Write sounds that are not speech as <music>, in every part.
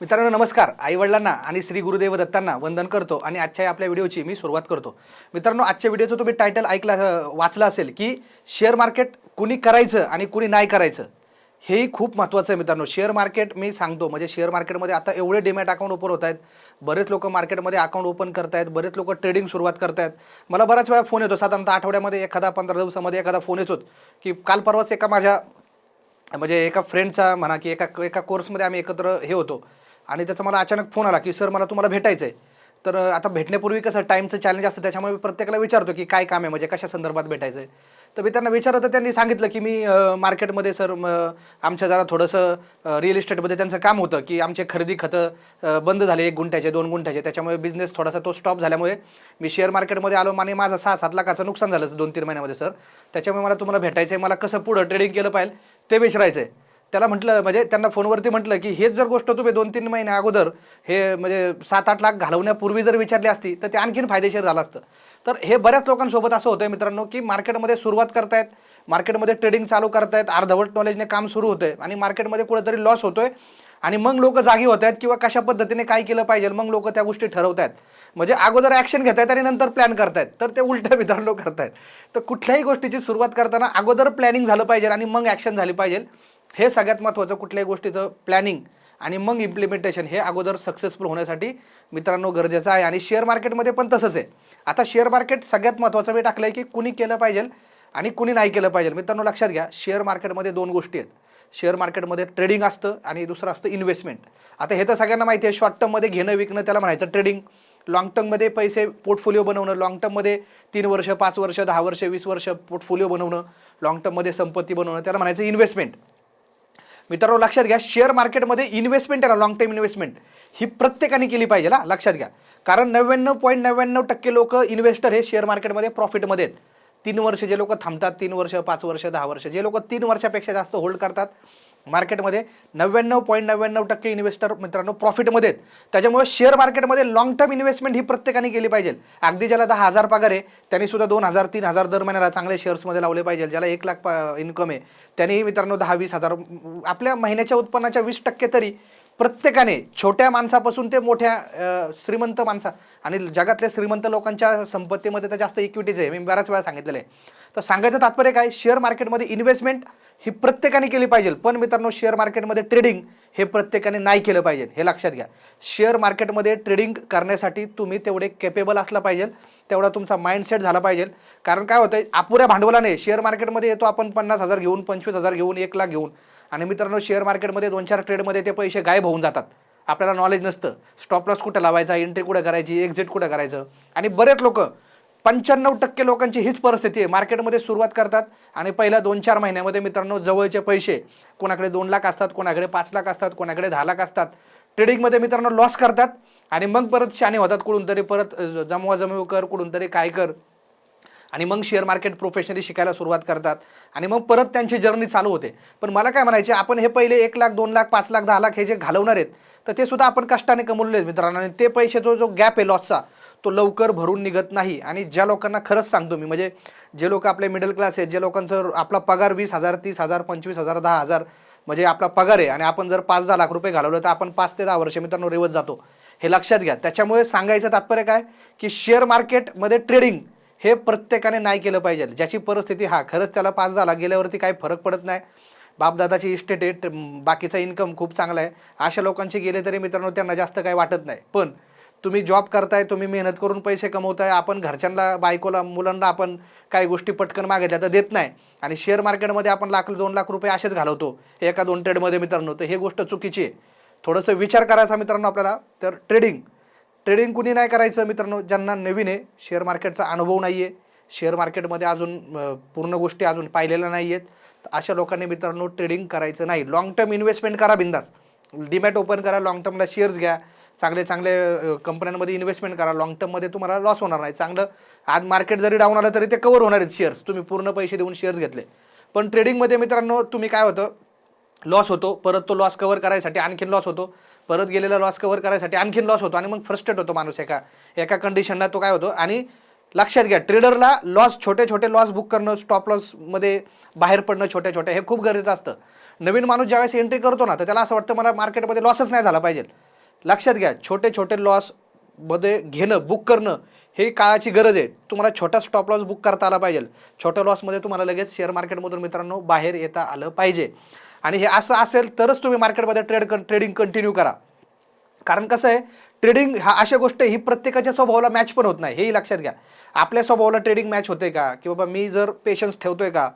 मित्रांनो नमस्कार. आईवडिलांना आणि श्री गुरुदेव दत्तांना वंदन करतो आणि आजच्या या आपल्या व्हिडिओची मी सुरुवात करतो. मित्रांनो आजच्या व्हिडिओचं तुम्ही टायटल ऐकलं वाचलं असेल की शेअर मार्केट कुणी करायचं आणि कुणी नाही करायचं हेही खूप महत्त्वाचं आहे मित्रांनो. शेअर मार्केट मी सांगतो म्हणजे शेअर मार्केटमध्ये आता एवढे डिमॅट अकाउंट ओपन होत आहेत. बरेच लोक मार्केटमध्ये अकाउंट ओपन करतायत बरेच लोक ट्रेडिंग सुरुवात करतायत. मला बऱ्याच वेळा फोन येतो साधारणतः आठवड्यामध्ये एखादा पंधरा दिवसामध्ये एखादा फोन येतोच की काल परवाच एका माझ्या म्हणजे एका फ्रेंडचा म्हणा की एका एका कोर्समध्ये आम्ही एकत्र हे होतो. आणि त्याचा मला अचानक फोन आला की सर मला तुम्हाला भेटायचं आहे तर आता भेटण्यापूर्वी कसं टाईमचं चॅलेंज असतं त्याच्यामुळे मी प्रत्येकाला विचारतो की काय काम आहे? म्हणजे कशा संदर्भात भेटायचं आहे तर मी त्यांना विचारलं तर त्यांनी सांगितलं की मी मार्केटमध्ये सर आमच्या जरा थोडंसं रिअल इस्टेटमध्ये त्यांचं काम होतं की आमचे खरेदी खतं बंद झाले एक गुंठ्याचे दोन गुंठ्याचे. त्याच्यामुळे बिझनेस थोडासा तो स्टॉप झाल्यामुळे मी शेअर मार्केटमध्ये आलो आणि माझं सहा सात लाखाचं नुकसान झालं दोन तीन महिन्यामध्ये सर. त्याच्यामुळे मला तुम्हाला भेटायचं आहे मला कसं पुढं ट्रेडिंग केलं पाहिजे ते विचारायचं आहे त्याला म्हटलं म्हणजे त्यांना फोनवरती म्हटलं की हेच जर गोष्ट तुम्ही दोन तीन महिन्या अगोदर हे म्हणजे सात आठ लाख घालवण्यापूर्वी जर विचारली असती तर ते आणखीन फायदेशीर झालं असतं. तर हे बऱ्याच लोकांसोबत असं होतं मित्रांनो की मार्केटमध्ये सुरुवात करतायत मार्केटमध्ये ट्रेडिंग चालू करतायत अर्धवट नॉलेजने काम सुरू होतंय आणि मार्केटमध्ये कुठेतरी लॉस होतोय आणि मग लोक जागी होत आहेत किंवा कशा पद्धतीने काय केलं पाहिजे मग लोक त्या गोष्टी ठरवत आहेत म्हणजे अगोदर ॲक्शन घेत आहेत आणि नंतर प्लॅन करतायत. तर ते उलट्या <laughs> मित्रांनो करतायत. तर कुठल्याही गोष्टीची सुरुवात करताना अगोदर प्लॅनिंग झालं पाहिजे आणि मग ॲक्शन झाली पाहिजे. हे सगळ्यात महत्त्वाचं कुठल्याही गोष्टीचं प्लॅनिंग आणि मग इम्प्लिमेंटेशन हे अगोदर सक्सेसफुल होण्यासाठी मित्रांनो गरजेचं आहे. आणि शेअर मार्केटमध्ये पण तसंच आहे. आता शेअर मार्केट सगळ्यात महत्त्वाचं मी टाकलं आहे की कुणी केलं पाहिजे आणि कुणी नाही केलं पाहिजे. मित्रांनो लक्षात घ्या शेअर मार्केटमध्ये दोन गोष्टी आहेत. शेअर मार्केटमध्ये ट्रेडिंग असतं आणि दुसरं असतं इन्व्हेस्टमेंट आता हे तर सगळ्यांना माहिती आहे शॉर्ट टर्ममध्ये घेणं विकणं त्याला म्हणायचं ट्रेडिंग लॉंग टर्ममध्ये पैसे पोर्टफोलिओ बनवणं लॉंग टर्ममध्ये तीन वर्ष पाच वर्ष दहा वर्ष वीस वर्ष पोर्टफोलिओ बनवणं लॉंग टर्ममध्ये संपत्ती बनवणं त्याला म्हणायचं इन्व्हेस्टमेंट मित्रांनो लक्षात घ्या शेअर मार्केटमध्ये इन्व्हेस्टमेंट आहे ना लॉंग टर्म इन्व्हेस्टमेंट ही प्रत्येकाने केली पाहिजे ना लक्षात घ्या. कारण नव्याण्णव पॉईंट नव्याण्णव टक्के लोक इन्व्हेस्टर हे शेअर मार्केटमध्ये प्रॉफिटमध्ये आहेत. तीन वर्ष जे लोक थांबतात तीन वर्ष पाच वर्ष दहा वर्ष जे लोक तीन वर्षापेक्षा जास्त होल्ड करतात मार्केटमध्ये नव्याण्णव पॉईंट नव्याण्णव टक्के इन्व्हेस्टर मित्रांनो प्रॉफिटमध्ये आहेत. त्याच्यामुळे शेअर मार्केटमध्ये लॉंग टर्म इन्व्हेस्टमेंट ही प्रत्येकाने केली पाहिजे. अगदी ज्याला दहा हजार पगार आहे त्यांनी सुद्धा दोन हजार तीन हजार दर महिन्याला चांगले शेअर्समध्ये लावले पाहिजे. ज्याला एक लाख इन्कम आहे त्यांनीही मित्रांनो दहा वीस हजार आपल्या महिन्याच्या उत्पन्नाच्या वीस टक्के तरी प्रत्येकाने छोट्या माणसापासून ते मोठ्या श्रीमंत माणसा आणि जगातल्या श्रीमंत लोकांच्या संपत्तीमध्ये तर जास्त इक्विटीज आहे. मी बऱ्याच वेळा सांगितलेलं आहे. तर सांगायचं तात्पर्य काय? शेअर मार्केटमध्ये इन्व्हेस्टमेंट ही प्रत्येकाने केली पाहिजे. पण मित्रांनो शेअर मार्केटमध्ये ट्रेडिंग हे प्रत्येकाने नाही केलं पाहिजे. हे लक्षात घ्या. शेअर मार्केटमध्ये ट्रेडिंग करण्यासाठी तुम्ही तेवढे केपेबल असलं पाहिजे. तेवढा तुमचा माइंडसेट झाला पाहिजे. कारण काय होतं अपुऱ्या भांडवलाने शेअर मार्केटमध्ये येतो आपण पन्नास हजार घेऊन पंचवीस हजार घेऊन एक लाख घेऊन. आणि मित्रांनो शेअर मार्केटमध्ये दोन चार ट्रेडमध्ये ते पैसे गायब होऊन जातात. आपल्याला नॉलेज नसतं. स्टॉप लॉस कुठं लावायचा एंट्री कुठं करायची एक्झिट कुठं करायचं? आणि बरेच लोक पंच्याण्णव टक्के लोकांची हीच परिस्थिती आहे. मार्केटमध्ये सुरुवात करतात आणि पहिल्या दोन चार महिन्यामध्ये मित्रांनो जवळचे पैसे कोणाकडे दोन लाख असतात कोणाकडे पाच लाख असतात कोणाकडे दहा लाख असतात. ट्रेडिंगमध्ये मित्रांनो लॉस करतात आणि मग परत शाणे होतात. कुठून तरी परत अ, जमवा जमव कर कुठून तरी काय कर. आणि मग शेअर मार्केट प्रोफेशनली शिकायला सुरुवात करतात. आणि मग परत त्यांची जर्नी चालू होते. पण मला काय म्हणायचे आपण हे पहिले एक लाख दोन लाख पाच लाख दहा लाख हे जे घालवणार आहेत तर ते सुद्धा आपण कष्टाने कमवले आहेत मित्रांनो. आणि ते पैसे जो गॅप आहे लॉसचा तो लवकर भरून निघत नाही. आणि ज्या लोकांना खरंच सांगतो मी म्हणजे जे लोक आपले मिडल क्लास आहेत जे लोकांचं आपला पगार वीस हजार तीस हजार पंचवीस हजार दहा हजार म्हणजे आपला पगार आहे आणि आपण जर पाच दहा लाख रुपये घालवलं तर आपण पाच ते दहा वर्ष मित्रांनो रेवत जातो. हे लक्षात घ्या. त्याच्यामुळे सांगायचं तात्पर्य काय? की शेअर मार्केटमध्ये ट्रेडिंग हे प्रत्येकाने नाही केलं पाहिजे. ज्याची परिस्थिती हा खरंच त्याला पास झाला गेल्यावरती काही फरक पडत नाही. बापदादाची इस्टेट आहे बाकीचा इन्कम खूप चांगला आहे. अशा लोकांचे गेले तरी मित्रांनो त्यांना जास्त काही वाटत नाही. पण तुम्ही जॉब करताय तुम्ही मेहनत करून पैसे कमवताय आपण घरच्यांना बायकोला मुलांना आपण काही गोष्टी पटकन मागितल्या तर देत नाही. आणि शेअर मार्केटमध्ये आपण लाख दोन लाख रुपये असेच घालवतो एका दोन ट्रेडमध्ये मित्रांनो. तर हे गोष्ट चुकीची आहे. थोडंसं विचार करायचा मित्रांनो आपल्याला. तर ट्रेडिंग ट्रेडिंग कुणी नाही करायचं मित्रांनो ज्यांना नवीन आहे शेअर मार्केटचा अनुभव नाही आहे शेअर मार्केटमध्ये अजून पूर्ण गोष्टी अजून पाहिलेल्या नाही आहेत. तर अशा लोकांनी मित्रांनो ट्रेडिंग करायचं नाही. लॉंग टर्म इन्व्हेस्टमेंट करा बिंदास. डीमॅट ओपन करा लॉंग टर्मला शेअर्स घ्या. चांगले चांगले कंपन्यांमध्ये इन्व्हेस्टमेंट करा. लॉंग टर्ममध्ये तुम्हाला लॉस होणार नाही. चांगलं आज मार्केट जरी डाऊन आलं तरी ते कवर होणार आहेत शेअर्स तुम्ही पूर्ण पैसे देऊन शेअर्स घेतले. पण ट्रेडिंगमध्ये मित्रांनो तुम्ही काय होतं लॉस होतो परत तो लॉस कव्हर करायसाठी आणखीन लॉस होतो. परत गेलेला लॉस कव्हर करायसाठी आणखीन लॉस होतो आणि मग फ्रस्ट्रेट होतो माणूस एका एका कंडिशनला तो काय होतो? आणि लक्षात घ्या ट्रेडरला लॉस छोटे छोटे लॉस बुक करणं स्टॉप लॉसमध्ये बाहेर पडणं छोट्या छोट्या हे खूप गरजेचं असतं. नवीन माणूस ज्यावेळेस एंट्री करतो ना तर त्याला असं वाटतं मला मार्केटमध्ये लॉसच नाही झाला पाहिजे. लक्षात घ्या छोटे छोटे लॉसमध्ये घेणं बुक करणं हे काळाची गरज आहे. तुम्हाला छोटा स्टॉप लॉस बुक करता आला पाहिजे. छोट्या लॉसमध्ये तुम्हाला लगेच शेअर मार्केटमधून मित्रांनो बाहेर येता आलं पाहिजे. आणि हे असं असेल तरच तुम्ही मार्केटमध्ये ट्रेड ट्रेडिंग कंटिन्यू करा. कारण कसं आहे ट्रेडिंग हा अशा गोष्ट आहे, ही प्रत्येकाच्या स्वभावाला मॅच पण होत नाही. हेही लक्षात घ्या. आपल्या स्वभावाला ट्रेडिंग मॅच होते का? की बाबा मी जर पेशन्स ठेवतोय का?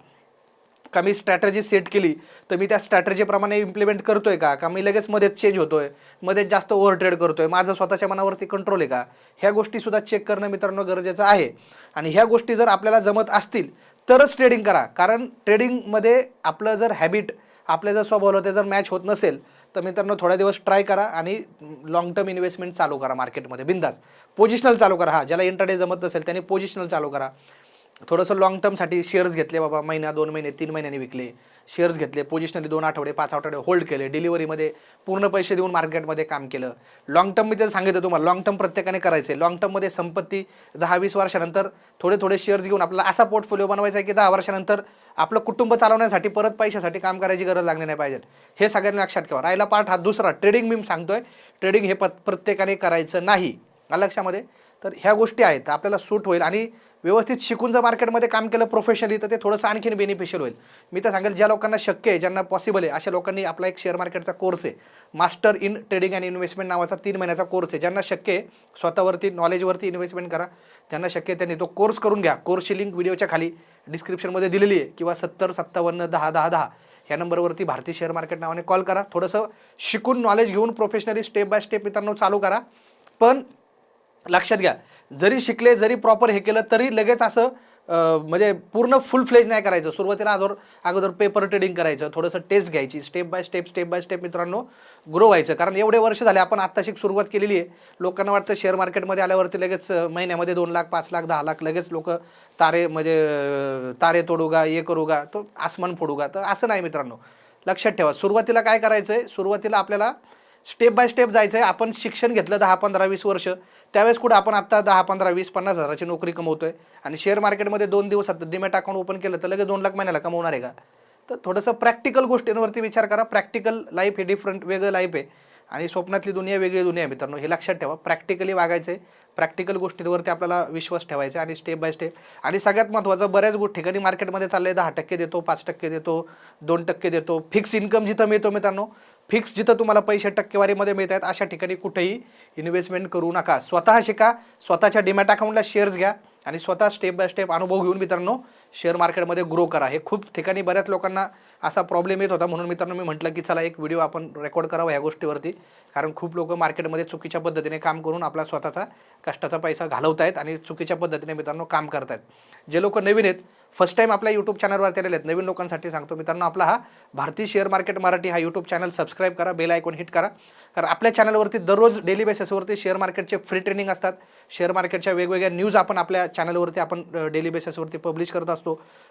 का मी स्ट्रॅटजी सेट केली तर मी त्या स्ट्रॅटजीप्रमाणे इम्प्लिमेंट करतोय का? का मी लगेच मध्येच चेंज होतोय? मध्येच जास्त ओव्हर ट्रेड करतोय? माझं स्वतःच्या मनावरती कंट्रोल आहे का? ह्या गोष्टीसुद्धा चेक करणं मित्रांनो गरजेचं आहे. आणि ह्या गोष्टी जर आपल्याला जमत असतील तरच ट्रेडिंग करा. कारण ट्रेडिंगमध्ये आपलं जर हॅबिट आपल्या जर स्वभावाला ते जर मॅच होत नसेल तर मित्रांनो थोड्या दिवस ट्राय करा आणि लॉंग टर्म इन्व्हेस्टमेंट चालू करा मार्केटमध्ये बिंदास. पोजिशनल चालू करा. हा ज्याला इंटरडे जमत नसेल त्याने पोजिशनल चालू करा. थोडंसं लॉंग टर्मसाठी शेअर्स घेतले बाबा महिना दोन महिने तीन महिन्यांनी विकले. शेअर्स घेतले पोजिशनली दोन आठवडे पाच आठवडे होल्ड केले. डिलिव्हरीमध्ये पूर्ण पैसे देऊन मार्केटमध्ये काम केलं. लॉंग टर्म मी जर सांगितलं तुम्हाला लॉंग टर्म प्रत्येकाने करायचं आहे लॉंग टर्ममध्ये संपत्ती दहा वीस वर्षानंतर थोडे थोडे शेअर्स घेऊन आपला असा पोर्टफोलिओ बनवायचा आहे की दहा वर्षानंतर आपलं कुटुंब चालवण्यासाठी परत पैशासाठी काम करायची गरज लागली नाही पाहिजे. हे सगळ्यांनी लक्षात ठेवा. राहिला पार्ट हा दुसरा. ट्रेडिंग मी सांगतोय. ट्रेडिंग हे प प्रत्येकाने करायचं नाही. लक्षामध्ये? तर ह्या गोष्टी आहेत आपल्याला सूट होईल आणि व्यवस्थित शिकून जर मार्केटमध्ये काम केलं प्रोफेशनली तर ते थोडंसं आणखीन बेनिफिशियल होईल. मी तर सांगेल ज्या लोकांना शक्य आहे ज्यांना पॉसिबल आहे अशा लोकांनी आपला एक शेअर मार्केटचा कोर्स आहे. Master in trading and investment नावाचा तीन महिन्याचा कोर्स आहे. ज्यांना शक्य आहे स्वतःवरती नॉलेजवरती इन्व्हेस्टमेंट करा. ज्यांना शक्य आहे त्यांनी तो कोर्स करून घ्या. कोर्सची लिंक व्हिडिओच्या खाली डिस्क्रिप्शनमध्ये दिलेली आहे. किंवा सत्तर सत्तावन्न दहा दहा दहा ह्या नंबरवरती भारतीय शेअर मार्केट नावाने कॉल करा. थोडंसं शिकून नॉलेज घेऊन प्रोफेशनली स्टेप बाय स्टेप मित्रांनो चालू करा. पण लक्षात घ्या. जरी शिकले जरी प्रॉपर हे केलं तरी लगेच असं म्हणजे पूर्ण फुल फ्लेज नाही करायचं. सुरुवातीला अगोदर अगोदर पेपर ट्रेडिंग करायचं थोडंसं टेस्ट घ्यायची step by step step by step मित्रांनो ग्रो व्हायचं. कारण एवढे वर्ष झाले आपण आत्ताशी सुरुवात केलेली आहे. लोकांना वाटतं शेअर मार्केटमध्ये आल्यावरती लगेच महिन्यामध्ये दोन लाख पाच लाख दहा लाख लगेच लोक तारे म्हणजे तारे तोडूगा ये करूगा तो आसमान फोडूगा. तर असं नाही मित्रांनो. लक्षात ठेवा. सुरुवातीला काय करायचं आहे सुरुवातीला आपल्याला स्टेप बाय स्टेप जायचं आहे. आपण शिक्षण घेतलं दहा पंधरा वीस वर्ष त्यावेळेस कुठं आपण आत्ता दहा पंधरा वीस पन्नास हजाराची नोकरी कमवतो आहे आणि शेअर मार्केटमध्ये दोन दिवसात डिमॅट अकाउंट ओपन केलं तर लगेच दोन लाख महिन्याला कमवणार आहे का? तर थोडंसं प्रॅक्टिकल गोष्टींवरती विचार करा. प्रॅक्टिकल लाईफ हे डिफरंट वेगळं लाईफ आहे. आणि स्वप्नातली दुनिया वेगळी दुनिया आहे मित्रांनो. हे लक्षात ठेवा. प्रॅक्टिकली वागायचं आहे प्रॅक्टिकल गोष्टींवरती आपल्याला विश्वास ठेवायचा आहे. आणि स्टेप बाय स्टेप आणि सगळ्यात महत्त्वाचं बऱ्याच गोष्टी ठिकाणी मार्केटमध्ये चाललंय. दहा टक्के देतो पाच टक्के देतो दोन टक्के देतो. फिक्स इन्कम जिथं मिळतो मित्रांनो फिक्स जिथं तुम्हाला पैसे टक्केवारीमध्ये मिळत आहेत अशा ठिकाणी कुठेही इन्व्हेस्टमेंट करू नका. स्वतः शिका स्वतःच्या डिमॅट अकाउंटला शेअर्स घ्या आणि स्वतः स्टेप बाय स्टेप अनुभव घेऊन मित्रांनो शेअर मार्केटमध्ये ग्रो करा. हे खूप ठिकाणी बऱ्याच लोकांना असा प्रॉब्लेम येत होता. म्हणून मित्रांनो मी म्हटलं की चला एक व्हिडिओ आपण रेकॉर्ड करावा ह्या गोष्टीवरती. कारण खूप लोक मार्केटमध्ये चुकीच्या पद्धतीने काम करून आपला स्वतःचा कष्टाचा पैसा घालवत आहेत आणि चुकीच्या पद्धतीने मित्रांनो काम करत आहेत जे लोक नवीन आहेत फर्स्ट टाईम आपल्या यूट्यूब चॅनलवरती आलेले आहेत नवीन लोकांसाठी सांगतो मित्रांनो आपला हा भारतीय शेअर मार्केट मराठी हा यूट्यूब चॅनल सबस्क्राईब करा बेल आयकॉन हिट करा. कारण आपल्या चॅनलवरती दररोज डेली बेसिसवरती शेअर मार्केटचे फ्री ट्रेनिंग असतात. शेअर मार्केटच्या वेगवेगळ्या न्यूज आपण आपल्या चॅनलवरती आपण डेली बेसिसवरती पब्लिश करत असतो.